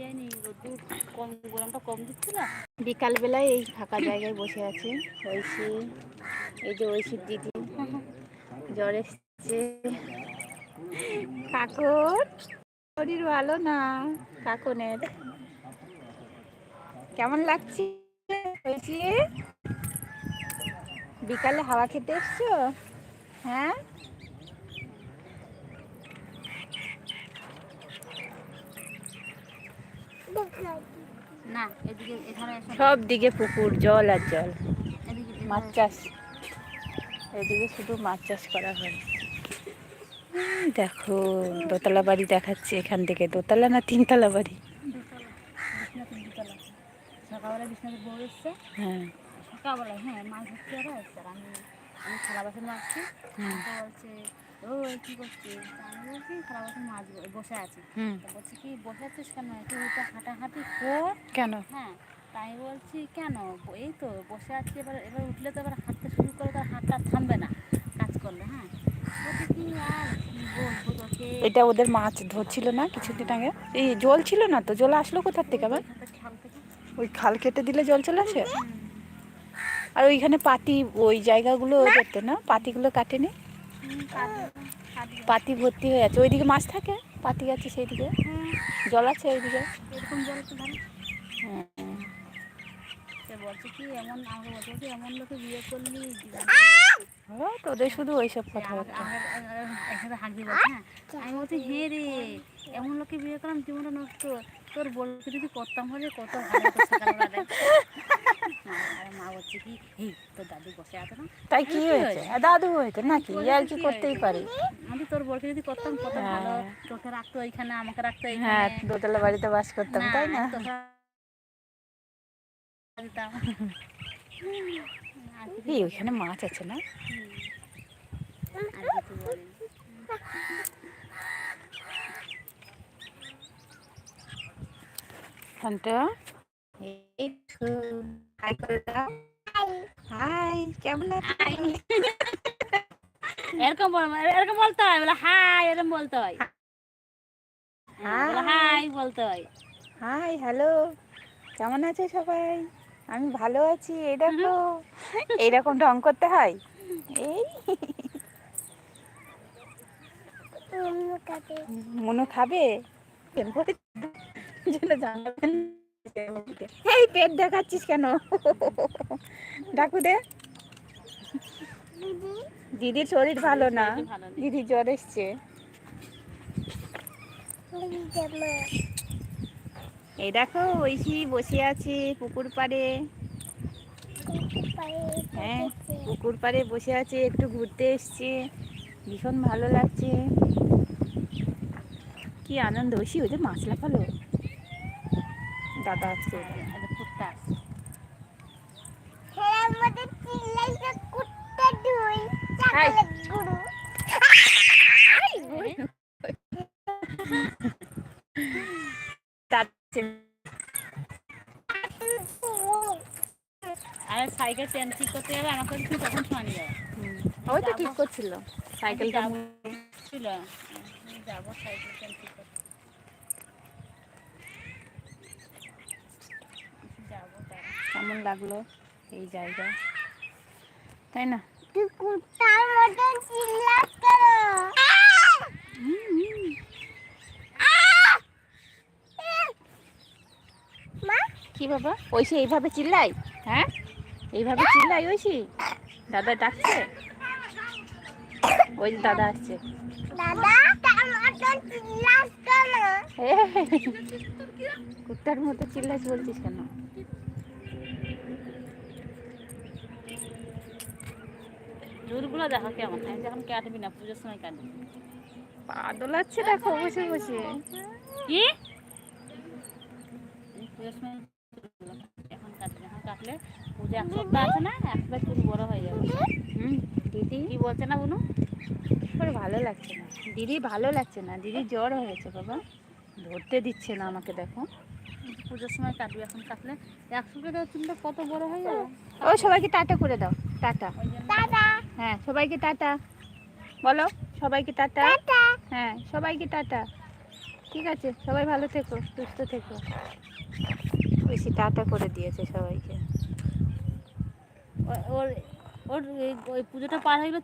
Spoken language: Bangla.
যায়নি, রোদ্দুর কম কম দিচ্ছিল বিকালবেলায় এই ফাঁকা জায়গায় বসে আছে ঐশী এই যে ঐশীর দিদি। জ্বর এসছে। কাকুর শরীর ভালো না? কাকুনের। কেমন লাগছে? বিকালে হাওয়া খেতে এসছো? হ্যাঁ না এদিকে এখানে এসো সব দিকে পুকুর জল আর জল। মাছ চাষ। এদিকে শুধু মাছ চাষ করা হয়। দেখো দোতলা বাড়ি দেখাচ্ছে এখান থেকে। দোতলা না তিনতলা বাড়ি? সকালবেলা বউ এসছে। হ্যাঁ। সকালবেলা হ্যাঁ মাছ ধরতে আমি আমি থালা বাসন মারছি। বলছে ও কী করছিস আমি বলছি থালা বাসন মাছ বসে আছি। তো বলছি কি বসে আছিস কেন? একটু উঠে হাঁটাহাঁটি কর। কেন? হ্যাঁ তাই বলছি কেন? এই তো বসে আছি এবার এবার উঠলে তো এবার হাঁটতে শুরু করে তো আর হাতটা থামবে না কাজ করলে হ্যাঁ? বলছি কি আর বলব তোকে? এটা ওদের মাছ ধরছিল না কিছুদিন আগে? এই জল ছিল না তো? জল আসলো কোথার থেকে আবার? ওই খাল কেটে দিলে জল চলে আসে? আর ওইখানে পাতি ওই জায়গাগুলো করতে না? পাতিগুলো কাটেনি। পাতি ভর্তি হয়ে আছে। ওইদিকে মাছ থাকে পাতি আছে সেইদিকে। হ্যাঁ জল আছে ওইদিকে এরকম জল তো সে বলছে কি এমন আমাকে বলছে কি এমন লোকে বিয়ে করলি তোদের শুধু ওইসব একসাথে হাঁকবি বলছে হ্যাঁ। আমি বলছি হ্যাঁ রে এমন লোকে বিয়ে করলাম জীবনটা নষ্ট। তোর বলতে যদি করতাম হলে কত ভালো। মা- বলছে কি এই তোর দাদু বসে আছে না। তাই কি হয়েছে? দাদু হয়েছে নাকি? আর কি করতেই পারে? আমি তোর বলকে যদি করতাম কত ভালো। হ্যাঁ। তোকে রাখতো ওইখানে আমাকে রাখতো হ্যাঁ দোতলা বাড়িতে বাস করতাম তাই না? এই ওইখানে মাছ আছে না? শান্ত। হাই করে দাও হাই কেমন এরকম বল এরকম বলতে হয় বলে হাই এরকম বলতে হয়। হাই বলতে হয়। হাই হ্যালো কেমন আছে সবাই? আমি ভালো আছি এই দেখো এইরকম ঢং করতে হয়? এই। মনু খাবে? যেন জানাবেন। এই পেট দেখাচ্ছিস কেন? ডাকু দে। দিদির শরীর ভালো না। দিদি জ্বর এসছে। এই দেখো ঐশী বসে আছে পুকুর পাড়ে। হ্যাঁ পুকুর পাড়ে বসে আছে একটু ঘুরতে এসছে। ভীষণ ভালো লাগছে। কি আনন্দ। ঐশী ওই যে মাছ লাফালো? দাদা। আর সাইকেল চেন ঠিক করতে যাবে আমাকে তখন যাবে ওই তো ঠিক করছিল। সাইকেলটা যাব। ছিল। যাব সাইকেল চেন ঠিক করতে যাব তারা কেমন লাগল এই জায়গা? তাই না? কি বাবা? ঐশী এইভাবে চিল্লাই হ্যাঁ? এইভাবে চিল্লাই ঐশী দাদা ডাকছে? ওই যে দাদা আসছে। কুত্তার মতো চিল্লাইছ বলছিস কেন? দেখো কেমন আমি যখন কাটবি না পুজোর সময় কাটবি। পা দোলাচ্ছে দেখো বসে বসে। কি? পুজোর সময় এখন এখন কাটলে পুজো এক সপ্তাহ আছে না এক সপ্তাহ চুল বড় হয়ে যাবে। হুম দিদি? কি বলছে না বুনু? করে ভালো লাগছে না। দিদি ভালো লাগছে না দিদি জ্বর হয়েছে বাবা। ধরতে দিচ্ছে না আমাকে দেখো। পুজোর সময় কাটবি এখন কাটলে এক সপ্তাহ চুলটা কত বড় হয়ে যাবে? ও সবাইকে টাটা করে দাও টাটা। হ্যাঁ সবাইকে টাটা। বলো সবাইকে টাটা? হ্যাঁ সবাইকে টাটা। ঠিক আছে সবাই ভালো থেকো সুস্থ থেকো। বেশি টাটা করে দিয়েছে সবাইকে। ও- ওর ওর ওই পুজোটা পার হয়ে গেলে